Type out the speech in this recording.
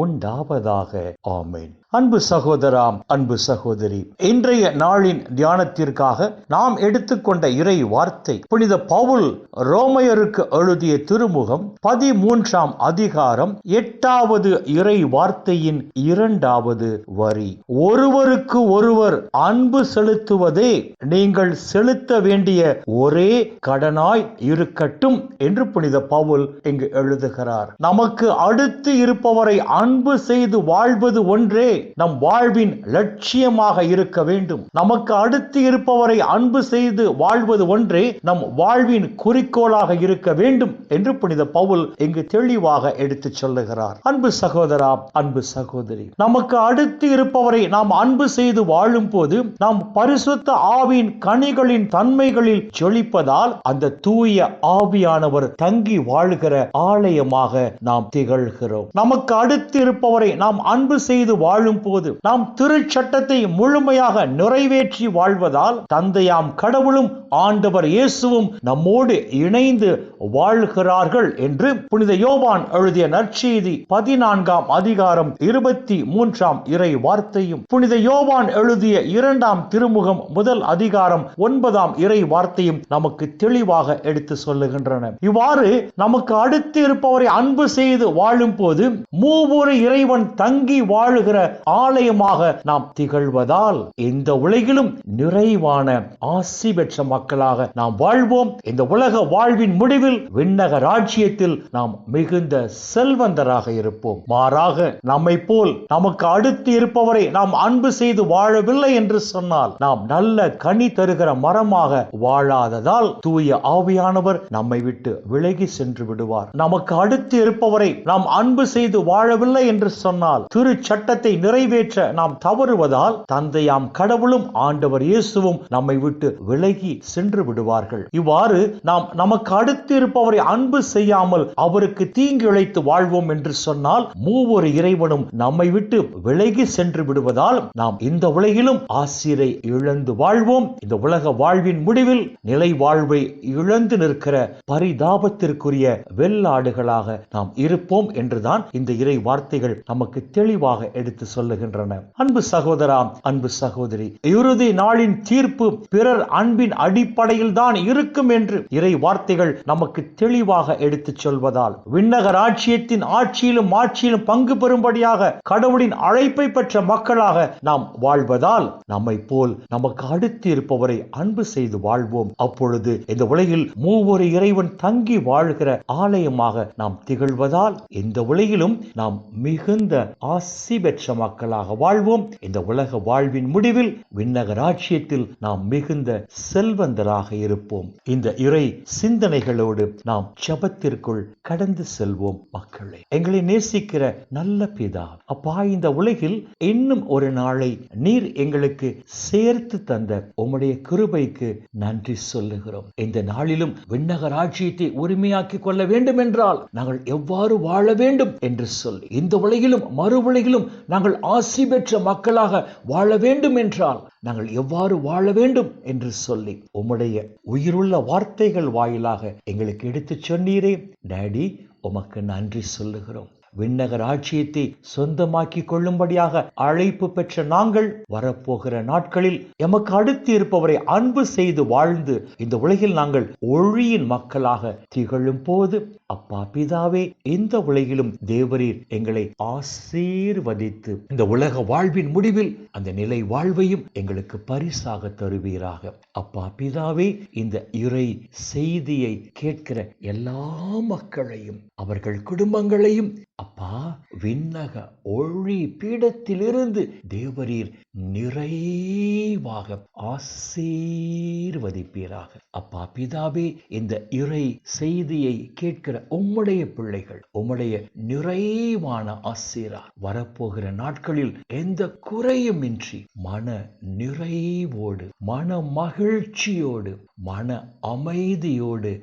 உண்டாவதாக. ஆமேன். அன்பு சகோதராம் அன்பு சகோதரி இன்றைய நாளின் தியானத்திற்காக நாம் எடுத்துக்கொண்ட இறை வார்த்தை புனித பவுல் ரோமையருக்கு எழுதிய திருமுகம் பதிமூன்றாம் அதிகாரம் எட்டாவது இறை வார்த்தையின் இரண்டாவது வரி. ஒருவருக்கு ஒருவர் அன்பு செலுத்துவதே நீங்கள் செலுத்த வேண்டிய ஒரே கடனாய் இருக்கட்டும் என்று புனித பவுல் இங்கு எழுதுகிறார். நமக்கு அடுத்து இருப்பவரை அன்பு செய்து வாழ்வது ஒன்றே நம் வாழ்வின் லட்சியமாக இருக்க வேண்டும். நமக்கு அடுத்து இருப்பவரை அன்பு செய்து வாழ்வது ஒன்றே நம் வாழ்வின் குறிக்கோளாக இருக்க வேண்டும் என்று புனித பவுல் இங்கு தெளிவாக எடுத்துச் சொல்லுகிறார். அன்பு சகோதரா அன்பு சகோதரி நமக்கு அடுத்து இருப்பவரை நாம் அன்பு செய்து வாழும் போது நாம் பரிசுத்த ஆவின் கனிகளின் தன்மைகளில் ஜொலிப்பதால் அந்த தூய ஆவியானவர் தங்கி வாழ்கிற ஆலயமாக நாம் திகழ்கிறோம். நமக்கு அடுத்து இருப்பவரை நாம் அன்பு செய்து வாழும் போது நாம் திருச்சட்டத்தை முழுமையாக நிறைவேற்றி வாழ்வதால் தந்தையாம் கடவுளும் ஆண்டவர் இயேசுவும் நம்மோடு இணைந்து வாழ்கிறார்கள் என்று புனித யோவான் எழுதிய நற்செய்தி பதினான்காம் அதிகாரம் இருபத்தி மூன்றாம் இறை வார்த்தையும் புனித யோவான் எழுதிய இரண்டாம் திருமுகம் முதல் அதிகாரம் ஒன்பதாம் இறை வார்த்தையும் நமக்கு தெளிவாக எடுத்து சொல்லுகின்றன. இவ்வாறு நமக்கு அடுத்து இருப்பவரை அன்பு செய்து வாழும் போது மூவு ஒரு இறைவன் தங்கி வாழுகிற ஆலயமாக நாம் திகழ்வதால் இந்த உலகிலும் நிறைவான ஆசி பெற்ற மக்களாக நாம் வாழ்வோம். இந்த உலக வாழ்வின் முடிவில் விண்ணக ராஜ்யத்தில் நாம் மிகுந்த செல்வந்தராக இருப்போம். மாறாக நம்மை போல் நமக்கு அடுத்து இருப்பவரை நாம் அன்பு செய்து வாழவில்லை என்று சொன்னால் நாம் நல்ல கனி தருகிற மரமாக வாழாததால் தூய ஆவியானவர் நம்மை விட்டு விலகி சென்று விடுவார். நமக்கு அடுத்து இருப்பவரை நாம் அன்பு செய்து வாழவில்லை என்று சொன்னால் திரு சட்டத்தை நிறைவேற்ற நாம் தவறுவதால் தந்தையாம் கடவுளும் ஆண்டவர் இயேசுவும் நம்மை விட்டு விலகி சென்று விடுவார்கள். இவ்வாறு நாம் நமக்கு அடுத்து இருப்பவரை அன்பு செய்யாமல் அவருக்கு தீங்கு இழைத்து வாழ்வோம் என்று சொன்னால் மூவொரு இறைவனும் நம்மை விட்டு விலகி சென்று விடுவதால் நாம் இந்த உலகிலும் ஆசிரை இழந்து வாழ்வோம். இந்த உலக வாழ்வின் முடிவில் நிலை வாழ்வை இழந்து நிற்கிற பரிதாபத்திற்குரிய வெள்ளாடுகளாக நாம் இருப்போம் என்றுதான் இந்த இறை வார்த்தைகள் நமக்கு தெளிவாக எடுத்து சொல்லுகின்றன. அன்பு சகோதரா அன்பு சகோதரி இறுதி நாளின் தீர்ப்பு பிறர் அன்பின் அடிப்படையில் தான் இருக்கும் என்று இறை வார்த்தைகள் நமக்கு தெளிவாக எடுத்து சொல்வதால் விண்ணக ராட்சியத்தின் ஆட்சியிலும் ஆட்சியிலும் பங்கு பெறும்படியாக கடவுளின் அழைப்பை பெற்ற மக்களாக நாம் வாழ்வதால் நம்மை போல் நமக்கு அடுத்து இருப்பவரை அன்பு செய்து வாழ்வோம். அப்பொழுது இந்த உலகில் மூவொரு இறைவன் தங்கி வாழ்கிற ஆலயமாக நாம் திகழ்வதால் இந்த உலகிலும் நாம் மிகுந்த ஆசி பெற்ற மக்களாக வாழ்வோம். இந்த உலக வாழ்வின் முடிவில் விண்ணக ராட்சியத்தில் நாம் மிகுந்த செல்வந்தராக இருப்போம். இந்த இறை சிந்தனைகளோடு நாம் ஜபத்திற்குள் கடந்து செல்வோம் மக்களே. எங்களை நேசிக்கிற நல்ல பிதா அப்பா இந்த உலகில் இன்னும் ஒரு நாளை நீர் எங்களுக்கு சேர்த்து தந்த உம்முடைய கிருபைக்கு நன்றி சொல்லுகிறோம். இந்த நாளிலும் விண்ணகராட்சியத்தை உரிமையாக்கிக் கொள்ள வேண்டும் என்றால் நாங்கள் எவ்வாறு வாழ வேண்டும் என்று சொல்லி இந்த உலகிலும் மறு உலகிலும் நாங்கள் ஆசி பெற்ற மக்களாக வாழ வேண்டும் என்றால் நாங்கள் எவ்வாறு வாழ வேண்டும் என்று சொல்லி உம்முடைய உயிருள்ள வார்த்தைகள் வாயிலாக எங்களுக்கு எடுத்துச் சொன்னீரே. டேடி உமக்கு நன்றி சொல்லுகிறோம். விண்ணகர் ஆட்சியத்தை சொந்தமாக்கிக் கொள்ளும்படியாக அழைப்பு பெற்ற நாங்கள் வரப்போகிற நாட்களில் எமக்கு அடுத்து இருப்பவரை அன்பு செய்து வாழ்ந்து இந்த உலகில் நாங்கள் ஒழியின் மக்களாக திகழும் போது அப்பா பிதாவே இந்த உலகிலும் தேவரீர் எங்களை ஆசீர்வதித்து இந்த உலக வாழ்வின் முடிவில் அந்த நிலை வாழ்வையும் எங்களுக்கு பரிசாக தருவீராக. அப்பா பிதாவே இந்த இறை செய்தியை கேட்கிற எல்லா மக்களையும் அவர்கள் குடும்பங்களையும் அப்பா விண்ணக ஒளி பீடத்திலிருந்து தேவரீர் நிறைவாக ஆசீர்வதிப்பீராக. அப்பா பிதாவே இந்த இறை செய்தியை கேட்கிற உம்முடைய பிள்ளைகள் உம்முடைய நிறைவான ஆசீரா. வரப்போகிற நாட்களில் எந்த குறையும் இன்றி மன நிறைவோடு மன மகிழ்ச்சியோடு மன அமைதியோடு